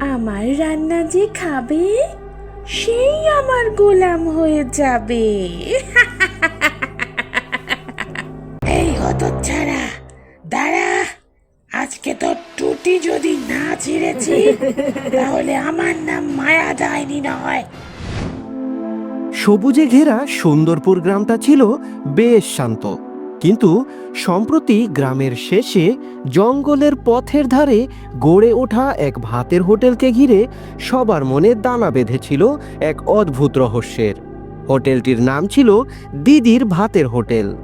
আমার রান্না যে খাবে, সেই আমার গোলাম হয়ে যাবে। এই হতচ্ছাড়া, দাঁড়া, আজকে তো টুটি যদি না ছিঁড়েছি, তাহলে আমার নাম মায়া দায়নি নয়। সবুজে ঘেরা সুন্দরপুর গ্রামটা ছিল বেশ শান্ত। কিন্তু সম্প্রতি গ্রামের শেষে জঙ্গলের পথের ধারে গড়ে ওঠা এক ভাতের হোটেলকে ঘিরে সবার মনে দানা বেঁধেছিল এক অদ্ভুত রহস্যের। হোটেলটির নাম ছিল দিদির ভাতের হোটেল।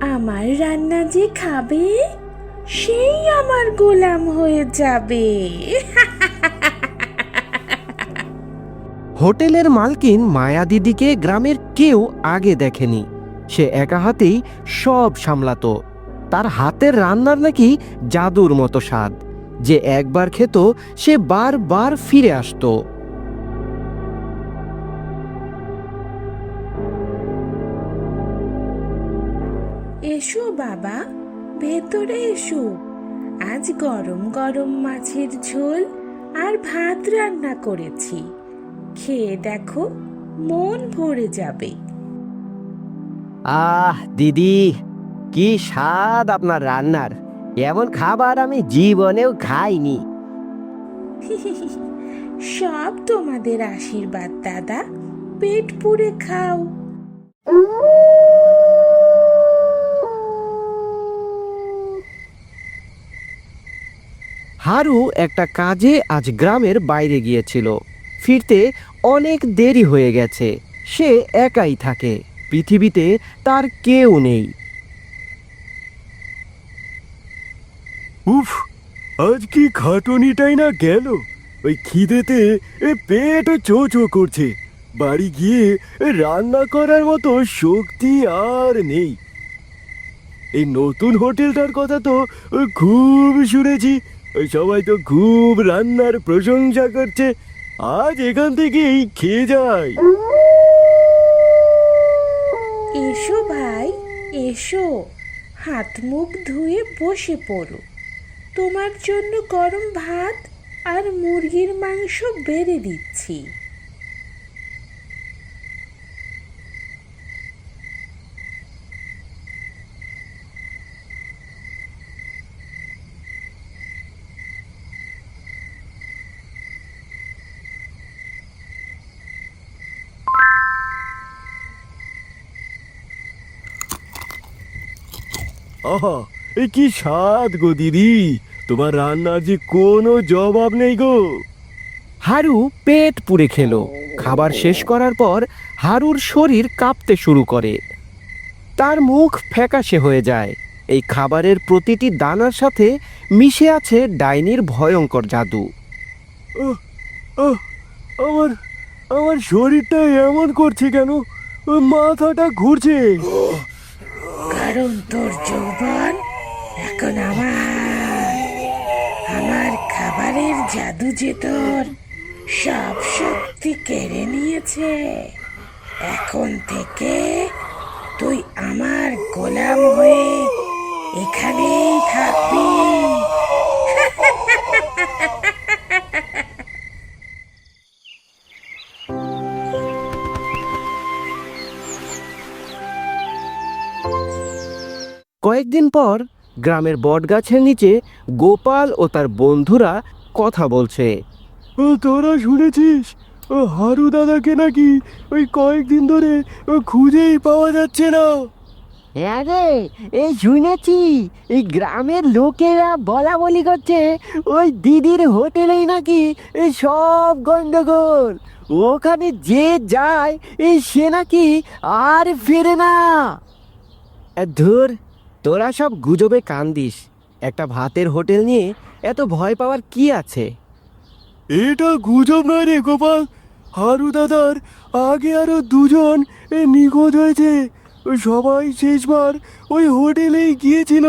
আমার রান্না যে খাবে সেই আমার গোলাম হয়ে যাবে। হোটেলের মালকিন মায়া দিদিকে গ্রামের কেউ আগে দেখেনি। সে একা হাতেই সব সামলাতো। তার হাতের রান্নার নাকি জাদুর মতো স্বাদ। যে একবার খেত, সে বারবার ফিরে আসতো। এসো বাবা, ভেতরে এসো। আজ গরম গরম মাছের ঝোল আর ভাত রান্না করেছি। খেয়ে দেখো, মন ভরে যাবে। আহ দিদি কি স্বাদ আপনার রান্নার। এমন খাবার আমি জীবনেও খাইনি। সব তোমাদের আশীর্বাদ দাদা। পেট পুড়ে খাও। হারু একটা কাজে আজ গ্রামের বাইরে গিয়েছিল। ফিরতে অনেক দেরি হয়ে গেছে। সে একাই থাকে। পৃথিবীতে তার কেউ নেই। উফ, আজ কি খাটুনিটাই না গেল? ওই খিদেতে এ পেট চো চো করছে। বাড়ি গিয়ে রান্না করার মতো শক্তি আর নেই। এই নতুন হোটেলটার কথা তো খুব শুনেছি। সবাই তো খুব রান্নার প্রশংসা করছে। আজ এখান থেকেই খেয়ে যাই এসো ভাই, এসো। হাত মুখ ধুয়ে বসে পড়ো। তোমার জন্য গরম ভাত আর মুরগির মাংস বেড়ে দিচ্ছি। আহা এ কি স্বাদ গো দিদি। তোমার রান্নার যে কোনো জবাব নেই গো। হারু পেট পুড়ে খেলো। খাবার শেষ করার পর হারুর শরীর কাঁপতে শুরু করে। তার মুখ ফ্যাকাশে হয়ে যায়। এই খাবারের প্রতিটি দানার সাথে মিশে আছে ডাইনির ভয়ঙ্কর জাদু। আমার আমার শরীরটা এমন করছে কেন? মাথাটা ঘুরছে। কারণ তোর যৌবন এখন আমার আমার খাবারের জাদু যে তোর সব শক্তি কেড়ে নিয়েছে। এখন থেকে তুই আমার গোলাম হয়ে এখানেই থাকবি। কয়েকদিন পর গ্রামের বটগাছের নিচে গোপাল ও তার বন্ধুরা কথা বলছে। ও তোরা শুনেছিস? ও হারু দাদাকে নাকি ওই কয়েকদিন ধরে ও খুঁজেই পাওয়া যাচ্ছে না। হ্যাঁ রে এই শুনেছি। এই গ্রামের লোকেরা বলা বলি করছে ওই দিদির হোটেলেই নাকি এই সব গন্ডগোল। ওখানে যে যায় এই সে নাকি আর ফেরে না। ধুর তোরা সব গুজবে কান দিস একটা ভাতের হোটেল নিয়ে এত ভয় পাওয়ার কি আছে? এটা গুজব নয় রে গোপাল। হারু দাদার আগে আরও দুজন এ নিখোঁজ হয়েছে। সবাই শেষবার ওই হোটেলেই গিয়েছিল।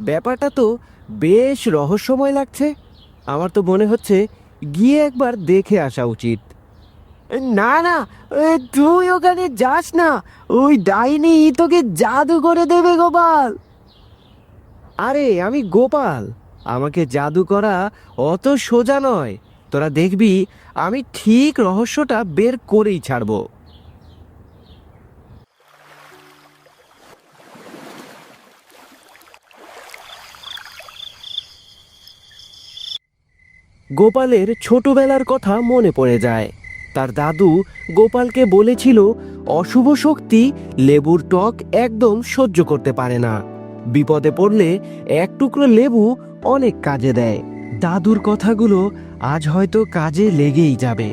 ব্যাপারটা তো বেশ রহস্যময় লাগছে। আমার তো মনে হচ্ছে গিয়ে একবার দেখে আসা উচিত। না না তুই ওখানে যাস না। ওই ডাইনি তোকে জাদু করে দেবে, গোপাল। আরে, আমি গোপাল। আমাকে জাদু করা অত সোজা নয়। তোরা দেখবি, আমি ঠিক রহস্যটা বের করেই ছাড়বো। গোপালের ছোটবেলার কথা মনে পড়ে যায়। তার দাদু গোপালকে বলেছিল, অশুভ শক্তি লেবুর টক একদম সহ্য করতে পারে না। বিপদে পড়লে এক টুকরো লেবু অনেক কাজে দেয়। দাদুর কথাগুলো আজ হয়তো কাজে লেগেই যাবে।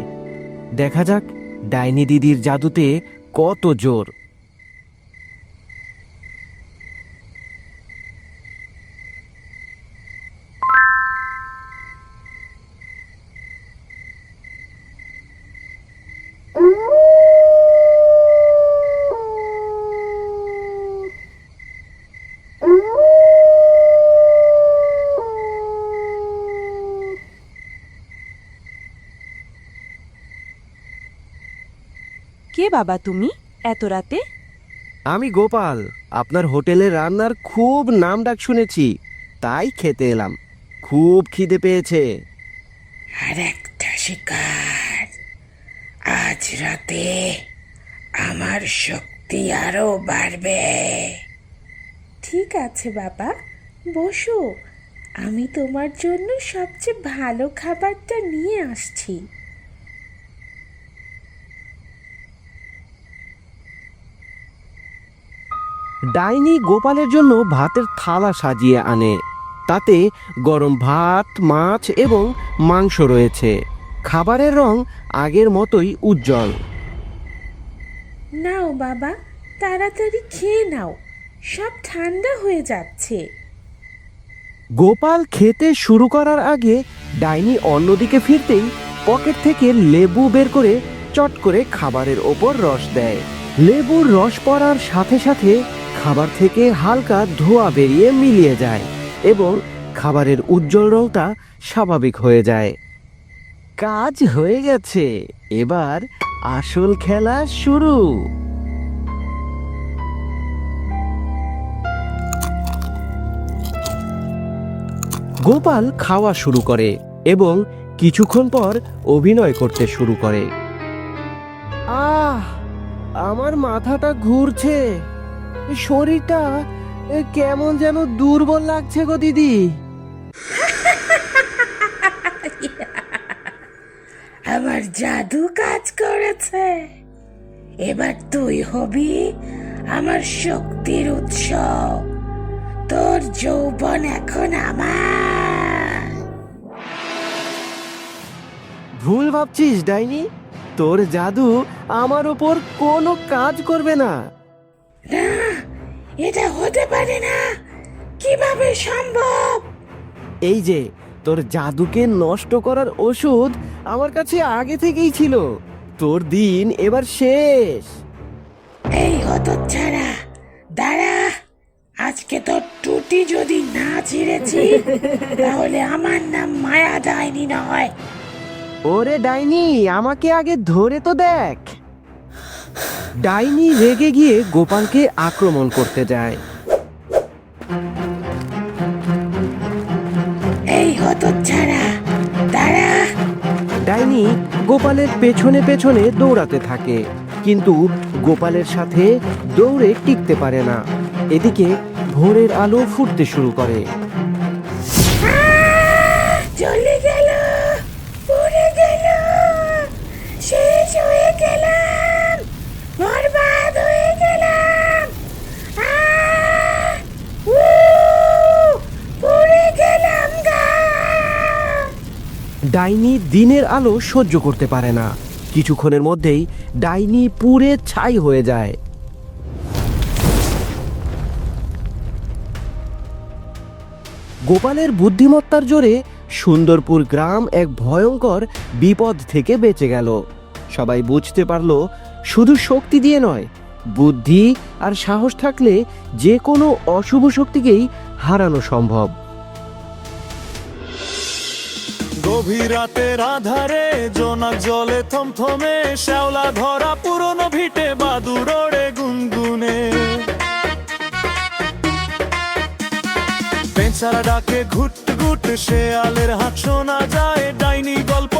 দেখা যাক, ডাইনি দিদির জাদুতে কত জোর। কে বাবা তুমি এত রাতে? আমি গোপাল আপনার হোটেলে রান্নার খুব নাম ডাক শুনেছি তাই খেতে এলাম। খুব খিদে পেয়েছে। আর একটা শিকার। আজ রাতে আমার শক্তি আরও বাড়বে। ঠিক আছে বাবা বসো। আমি তোমার জন্য সবচেয়ে ভালো খাবারটা নিয়ে আসছি। ডাইনি গোপালের জন্য ভাতের থালা সাজিয়ে আনে। তাতে গরম ভাত মাছ এবং মাংস রয়েছে। খাবারের রং আগের মতোই উজ্জ্বল। নাও বাবা তাড়াতাড়ি খেয়ে নাও। সব ঠান্ডা হয়ে যাচ্ছে। গোপাল খেতে শুরু করার আগে ডাইনি অন্যদিকে ফিরতেই পকেট থেকে লেবু বের করে চট করে খাবারের ওপর রস দেয়। লেবুর রস পড়ার সাথে সাথে খাবার থেকে হালকা ধোঁয়া বেরিয়ে মিলিয়ে যায় এবং খাবারের উজ্জ্বল রংটা স্বাভাবিক হয়ে যায়। কাজ হয়ে গেছে। এবার আসল খেলা শুরু। গোপাল খাওয়া শুরু করে এবং কিছুক্ষণ পর অভিনয় করতে শুরু করে। আহ, আমার মাথাটা ঘুরছে। শরীরটা কেমন যেন দুর্বল লাগছে গো দিদি। আমার জাদু কাজ করেছে। এবার তুই হবি আমার শক্তির উৎস তোর যৌবন এখন আমার। ভুল ভাবছিস ডাইনি? তোর জাদু আমার ওপর কোনো কাজ করবে না। না এটা হতে পারে না। কীভাবে সম্ভব? এই যে তোর জাদুকে নষ্ট করার ওষুধ আমার কাছে আগে থেকেই ছিল। তোর দিন এবার শেষ। এই হতচ্ছাড়া। দাঁড়া আজকে তোর টুটি যদি না ছিঁড়েছি তাহলে আমার নাম মায়া ডাইনি নয়। ওরে ডাইনি আমাকে আগে ধরে তো দেখ। ডাইনি রেগে গিয়ে গোপালকে আক্রমণ করতে যায়। এই হতচ্ছাড়া ডাইনি গোপালের পেছনে পেছনে দৌড়াতে থাকে কিন্তু গোপালের সাথে দৌড়ে টিকতে পারে না। এদিকে ভোরের আলো ফুটতে শুরু করে। ডাইনি দিনের আলো সহ্য করতে পারে না। কিছুক্ষণের মধ্যেই ডাইনি পুরে ছাই হয়ে যায়। গোপালের বুদ্ধিমত্তার জোরে সুন্দরপুর গ্রাম এক ভয়ঙ্কর বিপদ থেকে বেঁচে গেল। সবাই বুঝতে পারল, শুধু শক্তি দিয়ে নয়, বুদ্ধি আর সাহস থাকলে যে কোনো অশুভ শক্তিকেই হারানো সম্ভব। গভীরাতে আধারে, জোনাক জলে থমথমে, শ্যাওলা ধরা পুরনো ভিটে বাদুরোড়ে গুনগুনে। পেঁচারা ডাকে ঘুট ঘুট শেয়ালের হাত শোনা যায়, ডাইনি গল্প